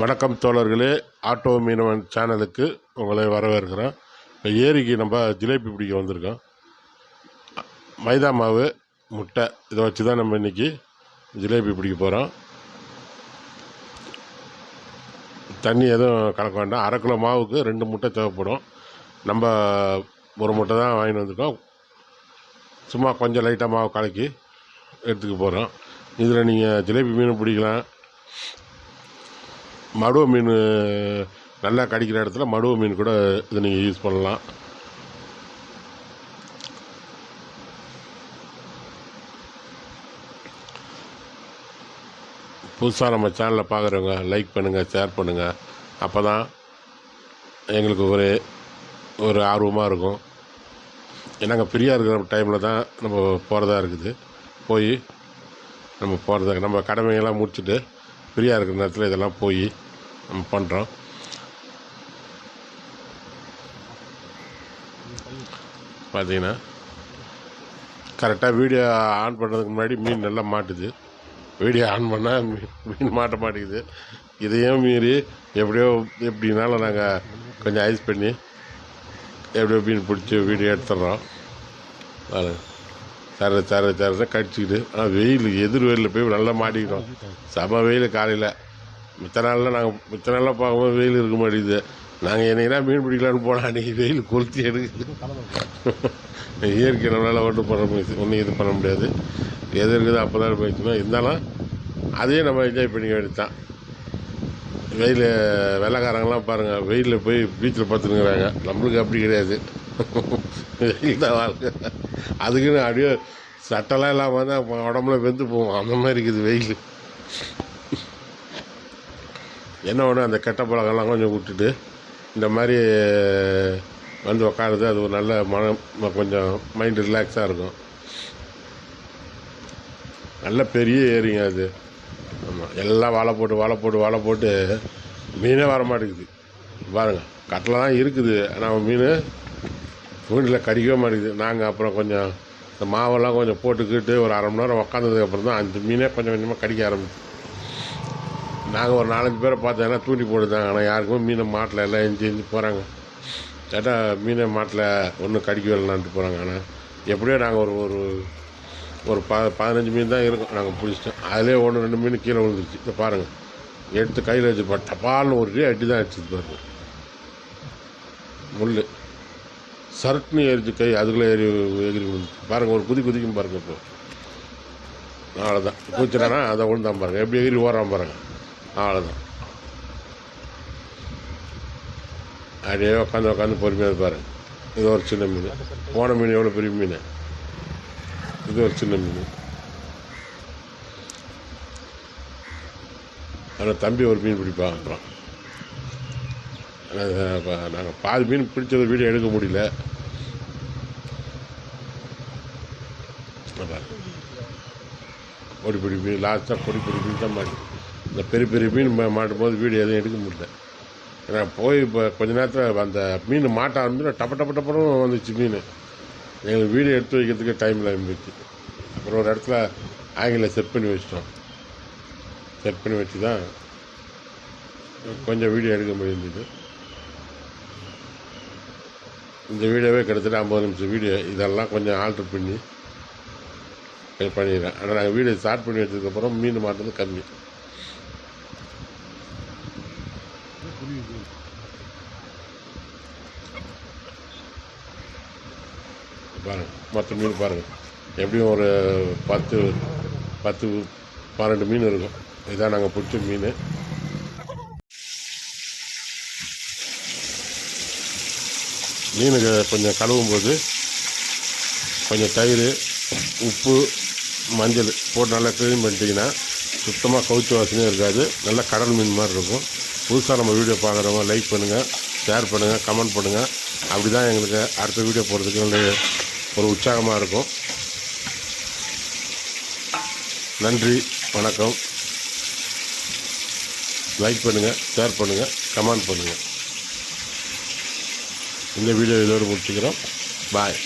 வணக்கம் தோழர்களே ஆட்டோ மீனவன் சேனலுக்கு உங்களை வரவேற்கிறோம் இப்போ ஏரிக்கு நம்ம ஜிலேபி பிடிக்க வந்திருக்கோம். மைதா மாவு முட்டை இதை வச்சு தான் நம்ம இன்றைக்கி ஜிலேபி பிடிக்க போகிறோம் தண்ணி எதுவும் கலக்க வேண்டாம். அரை கிலோ மாவுக்கு ரெண்டு முட்டை தேவைப்படும். நம்ம ஒரு முட்டை தான் வாங்கிட்டு வந்திருக்கோம். சும்மா கொஞ்சம் லைட்டாக மாவு கலக்கி எடுத்துக்க போகிறோம் இதில் நீங்கள் ஜிலேபி மீன் பிடிக்கலாம். மடுவ மீன் நல்லா கடிக்கிற இடத்துல மடுவ மீன் கூட இதை நீங்கள் யூஸ் பண்ணலாம். புதுசாக நம்ம சேனலில் பார்க்குறவங்க லைக் பண்ணுங்கள் ஷேர் பண்ணுங்கள் அப்போ தான் எங்களுக்கு ஒரு ஒரு ஆர்வமாக இருக்கும். நாங்கள் ஃப்ரீயாக இருக்கிற டைமில் தான் நம்ம போகிறதா இருக்குது. போய் நம்ம போகிறத நம்ம கடமையெல்லாம் முடிச்சுட்டு ஃப்ரீயாக இருக்கிற நேரத்தில் இதெல்லாம் போய் நம்ம பண்ணுறோம் பார்த்தீங்கன்னா கரெக்டாக வீடியோ ஆன் பண்ணுறதுக்கு முன்னாடி மீன் நல்லா மாட்டுது. வீடியோ ஆன் பண்ணால் மீன் மீன் மாட்ட மாட்டேங்குது. இதையும் மீறி எப்படியோ எப்படினாலும் நாங்கள் கொஞ்சம் ஐஸ் பண்ணி எப்படியோ மீன் பிடிச்சி வீடியோ எடுத்துடுறோம். அது தர தர தர கடிச்சிக்கிட்டு ஆனால் வெயில் எதிர் வெயிலில் போய் நல்லா மாட்டிக்கிட்டோம். செம வெயில் காலையில். மித்த நாளில் நாங்கள் மித்த நாளில் பார்க்கும்போது வெயில் இருக்க மாட்டேங்குது. நாங்கள் என்னைக்குனா மீன் பிடிக்கலான்னு போனால் அன்றைக்கி வெயில் கொளுத்தி எடுக்குது. இயற்கை நம்மளால் ஒன்றும் பண்ண முடியாது ஒன்றும் இது பண்ண முடியாது. எது இருக்குது அப்போ தான் போயிடுச்சுன்னா இருந்தாலும் அதையும் நம்ம என்ஜாய் பண்ணிக்க வேண்டியது தான் வெயில் வெள்ளைக்காரங்களாம் பாருங்கள் வெயிலில் போய் பீச்சில் பார்த்துருக்குறாங்க நம்மளுக்கு அப்படி கிடையாது. வெயில் தான் வாழ்க்கை அதுக்குன்னு அப்படியே சட்டெல்லாம் இல்லாமல் தான் உடம்புல வெந்து போவோம் அந்த மாதிரி இருக்குது வெயில். என்ன ஒன்று அந்த கெட்ட பழக்கம்லாம் கொஞ்சம் விட்டுட்டு இந்த மாதிரி வந்து உட்காருது அது ஒரு நல்ல மனம் கொஞ்சம் மைண்ட் ரிலாக்ஸாக இருக்கும். நல்ல பெரிய ஏரிங்க அது. எல்லாம் வாழை போட்டு வாழை போட்டு வாழை போட்டு மீனே வர மாட்டேங்குது. பாருங்கள் கட்டில் தான் இருக்குது. ஆனால் மீன் வீட்டில் கடிக்கவே மாட்டேங்குது. நாங்கள் அப்புறம் கொஞ்சம் இந்த மாவெல்லாம் கொஞ்சம் போட்டுக்கிட்டு ஒரு அரை மணி நேரம் உக்காந்ததுக்கப்புறம் தான் அந்த மீனே கொஞ்சம் கொஞ்சமாக கடிக்க ஆரம்பிச்சு. நாங்கள் ஒரு நாலஞ்சு பேரை பார்த்தோன்னா தூண்டி போட்டுதாங்க ஆனால் யாருக்குமே மீனை மாட்டில். எல்லாம் எஞ்சி எஞ்சி போகிறாங்க கேட்டால் மீனை மாட்டில். ஒன்றும் கடிக்கவே இல்லைனான்ட்டு போகிறாங்க ஆனால் எப்படியோ நாங்கள் ஒரு ஒரு ஒரு ப பதினஞ்சு மீன் தான் இருக்கும். நாங்கள் பிடிச்சிட்டோம். அதிலே ஒன்று ரெண்டு மீன் கீழே விழுந்துருச்சு. இதை பாருங்கள் எடுத்து கையில் வச்சு டப்பால்னு ஒரு அடி தான் அடிச்சது பாருங்க. முள் சரட்டுன்னு ஏறிச்சு கை அதுக்குள்ளே ஏறி எகிரி விழுந்துச்சு பாருங்கள் ஒரு குதி குதிக்கும் பாருங்கள் இப்போ. அவ்வளோதான் குதிச்சிட்டானா அதை விழுந்தான் பாருங்கள் எப்படி எகிரி ஓடுறான் பாருங்கள் அவ்வளோதான் அப்படியே உட்காந்து உட்காந்து பொறுமையாக பாருங்கள் இது ஒரு சின்ன மீன். போன மீன் எவ்வளோ பெரிய மீன்? இது ஒரு சின்ன மீன் ஆனால் தம்பி ஒரு மீன் பிடிப்பான் அப்புறம் நாங்கள் பாதி மீன் பிடிச்சது வீடியோ எடுக்க முடியல. கொடி பிடி மீன் லாஸ்ட்டாக பொடி பிடி மீன் தான் மாட்டி. இந்த பெரிய பெரிய மீன் மாட்டும் போது வீடியோ எதுவும் எடுக்க முடியல. ஏன்னா போய் இப்போ கொஞ்ச நேரத்தில் அந்த மீன் மாட்ட ஆரம்பிச்சு டப்ப டப்ப டப்பனும் வந்துச்சு மீன். எங்களுக்கு வீடியோ எடுத்து வைக்கிறதுக்கு டைமில் இருந்துச்சு அப்புறம் ஒரு இடத்துல ஆங்கில செட் பண்ணி வச்சிட்டோம். செட் பண்ணி வச்சு தான் கொஞ்சம் வீடியோ எடுக்க முடிஞ்சது. இந்த வீடியோவே கிட்டத்தட்ட ஐம்பது நிமிஷம் வீடியோ. இதெல்லாம் கொஞ்சம் ஆல்ட்ரு பண்ணி பண்ணிடுறேன். ஆனால் நாங்கள் வீடியோ ஸ்டார்ட் பண்ணி வச்சதுக்கப்புறம் மீன் மாட்டுறது கம்மி. பாருங்கள் மற்ற மீன் பாருங்கள் எப்படியும் ஒரு பத்து பத்து பன்னெண்டு மீன் இருக்கும். இதான் நாங்கள் பிடிச்ச மீன். மீனுக்கு கொஞ்சம் கழுவும் போது கொஞ்சம் தயிர் உப்பு மஞ்சள் போட்டு நல்லா க்ளீன் பண்ணிட்டீங்கன்னா சுத்தமாக கவுச்சி வாசனையும் இருக்காது. நல்லா கடல் மீன் மாதிரி இருக்கும். புதுசாக நம்ம வீடியோ பார்க்குறவங்க லைக் பண்ணுங்கள் ஷேர் பண்ணுங்கள் கமெண்ட் பண்ணுங்கள் அப்படி தான் எங்களுக்கு அடுத்த வீடியோ போகிறதுக்கு ஒரு உற்சாகமாக இருக்கும். நன்றி வணக்கம். லைக் பண்ணுங்கள் ஷேர் பண்ணுங்கள் கமெண்ட் பண்ணுங்கள் இந்த வீடியோ இதோடு முடிச்சுக்கிறோம். பாய்